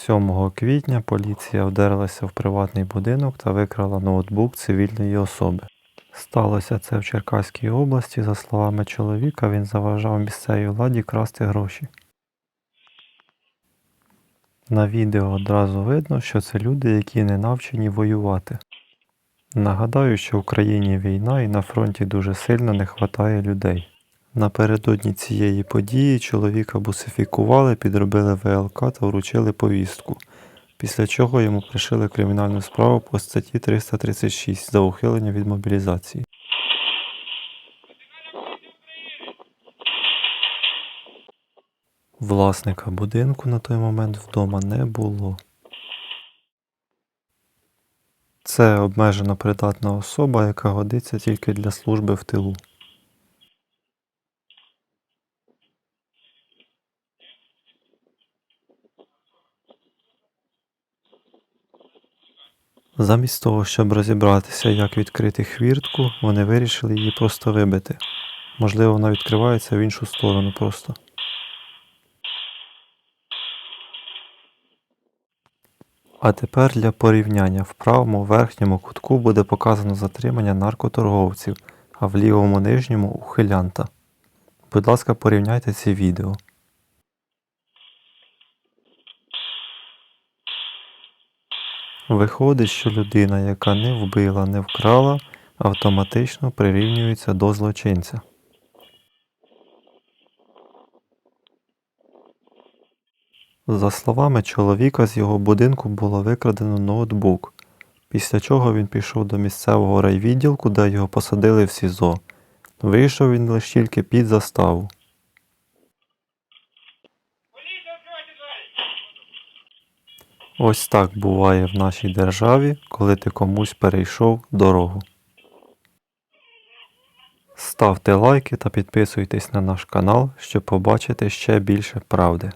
7 квітня поліція вдерлася в приватний будинок та викрала ноутбук цивільної особи. Сталося це в Черкаській області. За словами чоловіка, він заважав місцевій владі красти гроші. На відео одразу видно, що це люди, які не навчені воювати. Нагадаю, що в Україні війна і на фронті дуже сильно не вистачає людей. Напередодні цієї події чоловіка бусифікували, підробили ВЛК та вручили повістку, після чого йому пришили кримінальну справу по статті 336 за ухилення від мобілізації. Власника будинку на той момент вдома не було. Це обмежено придатна особа, яка годиться тільки для служби в тилу. Замість того, щоб розібратися, як відкрити хвіртку, вони вирішили її просто вибити. Можливо, вона відкривається в іншу сторону просто. А тепер для порівняння в правому верхньому кутку буде показано затримання наркоторговців, а в лівому нижньому ухилянта. Будь ласка, порівняйте ці відео. Виходить, що людина, яка не вбила, не вкрала, автоматично прирівнюється до злочинця. За словами чоловіка, з його будинку було викрадено ноутбук, після чого він пішов до місцевого райвідділку, де його посадили в СІЗО. Вийшов він лише тільки під заставу. Ось так буває в нашій державі, коли ти комусь перейшов дорогу. Ставте лайки та підписуйтесь на наш канал, щоб побачити ще більше правди.